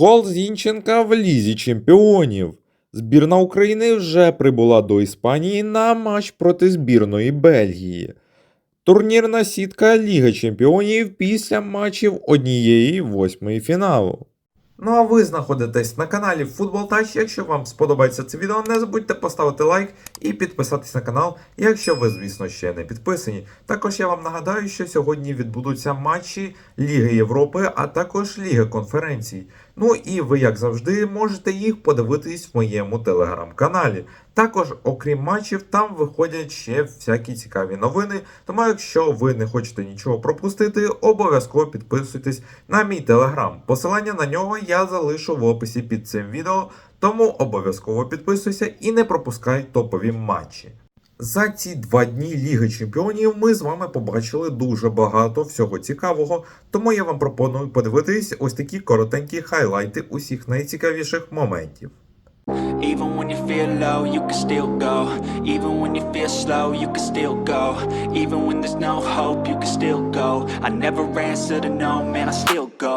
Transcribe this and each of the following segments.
Гол Зінченка в лізі чемпіонів. Збірна України вже прибула до Іспанії на матч проти збірної Бельгії. Турнірна сітка Ліги Чемпіонів після матчів однієї восьмої фіналу. Ну а ви знаходитесь на каналі Футбол Тач. Якщо вам сподобається це відео, не забудьте поставити лайк і підписатись на канал, якщо ви, звісно, ще не підписані. Також я вам нагадаю, що сьогодні відбудуться матчі Ліги Європи, а також Ліги конференцій. Ну і ви, як завжди, можете їх подивитись в моєму телеграм-каналі. Також, окрім матчів, там виходять ще всякі цікаві новини. Тому, якщо ви не хочете нічого пропустити, обов'язково підписуйтесь на мій телеграм. Посилання на нього я залишу в описі під цим відео, тому обов'язково підписуйся і не пропускай топові матчі. За ці два дні Ліги Чемпіонів ми з вами побачили дуже багато всього цікавого, тому я вам пропоную подивитись ось такі коротенькі хайлайти усіх найцікавіших моментів. Even when you feel low, you can still go. Even when you feel slow, you can still go. Even when there's no hope, you can still go. I never answer to no, man, I still go.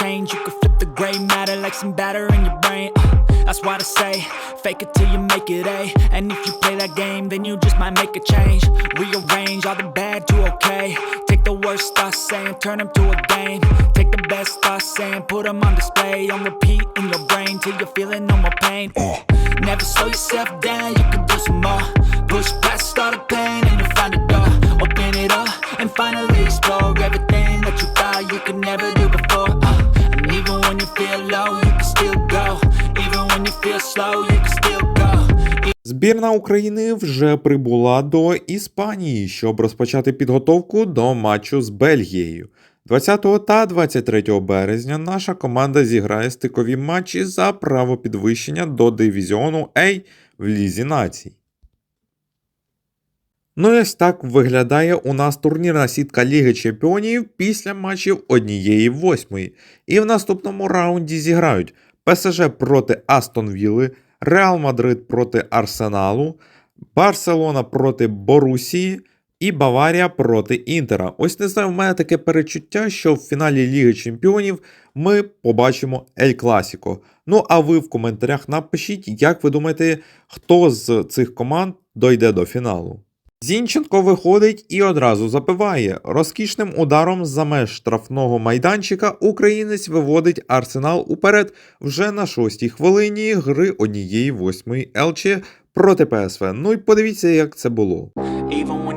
change. You could flip the gray matter like some batter in your brain. Uh, That's why I say, fake it till you make it A. And if you play that game, then you just might make a change. Rearrange all the bad to okay. Take the worst thoughts saying, turn them to a game. Take the best thoughts saying, put them on display. On repeat in your brain till you're feeling no more pain. Uh, Never slow yourself down, you can do some more. Push past all the pain Збірна України вже прибула до Іспанії, щоб розпочати підготовку до матчу з Бельгією. 20 та 23 березня наша команда зіграє стикові матчі за право підвищення до дивізіону А в Лізі націй. Ну і ось так виглядає у нас турнірна сітка Ліги Чемпіонів після матчів однієї восьмої. І в наступному раунді зіграють ПСЖ проти Астон Вілли, Реал Мадрид проти Арсеналу, Барселона проти Борусії і Баварія проти Інтера. Ось не знаю, в мене таке перечуття, що в фіналі Ліги Чемпіонів ми побачимо Ель Класіко. Ну а ви в коментарях напишіть, як ви думаєте, хто з цих команд дойде до фіналу. Зінченко виходить і одразу запиває. Розкішним ударом за меж штрафного майданчика українець виводить арсенал уперед вже на шостій хвилині гри однієї восьмої ЛЧ проти ПСВ. Ну і подивіться, як це було. Even when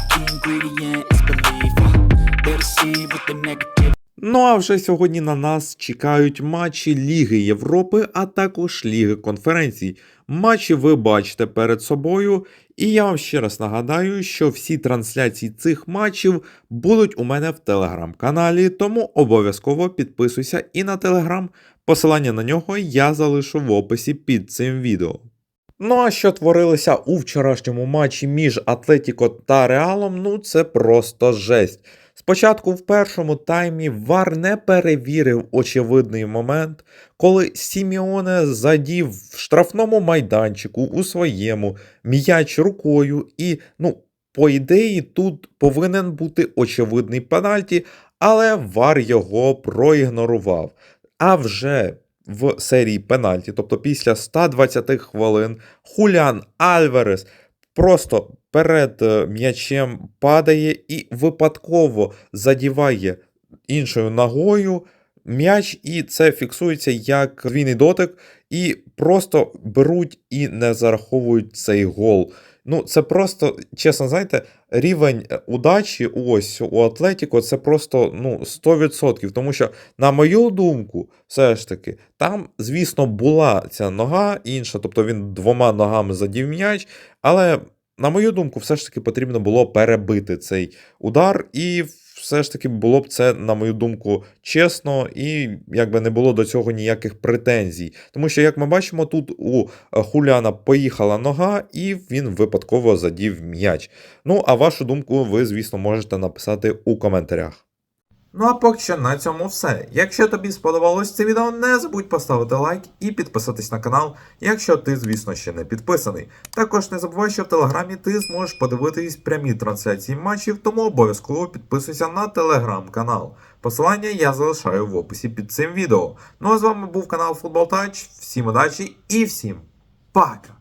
Ну а вже сьогодні на нас чекають матчі Ліги Європи, а також Ліги конференцій. Матчі ви бачите перед собою, і я вам ще раз нагадаю, що всі трансляції цих матчів будуть у мене в телеграм-каналі, тому обов'язково підписуйся і на телеграм. Посилання на нього я залишу в описі під цим відео. Ну а що творилося у вчорашньому матчі між Атлетіко та Реалом, ну це просто жесть. Спочатку в першому таймі Вар не перевірив очевидний момент, коли Сіміоне задів в штрафному майданчику у своєму м'яч рукою, і, ну, по ідеї, тут повинен бути очевидний пенальті, але Вар його проігнорував. А вже в серії пенальті, тобто після 120 хвилин, Хулян Альварес просто перед е, м'ячем падає і випадково задіває іншою ногою м'яч, і це фіксується як двійний дотик, і просто беруть і не зараховують цей гол. Ну, це просто, чесно, знаєте, рівень е, удачі ось у Атлетіко це просто ну, 100%. Тому що, на мою думку, все ж таки, там, звісно, була ця нога інша, тобто він двома ногами задів м'яч, але, на мою думку, все ж таки потрібно було перебити цей удар, і все ж таки було б це, на мою думку, чесно, і якби не було до цього ніяких претензій. Тому що, як ми бачимо, тут у е, Хуляна поїхала нога, і він випадково задів м'яч. Ну, а вашу думку ви, звісно, можете написати у коментарях. Ну а поки що на цьому все. Якщо тобі сподобалось це відео, не забудь поставити лайк і підписатись на канал, якщо ти, звісно, ще не підписаний. Також не забувай, що в телеграмі ти зможеш подивитись прямі трансляції матчів, тому обов'язково підписуйся на телеграм-канал. Посилання я залишаю в описі під цим відео. Ну а з вами був канал Футбол Тач. Всім удачі і всім пока!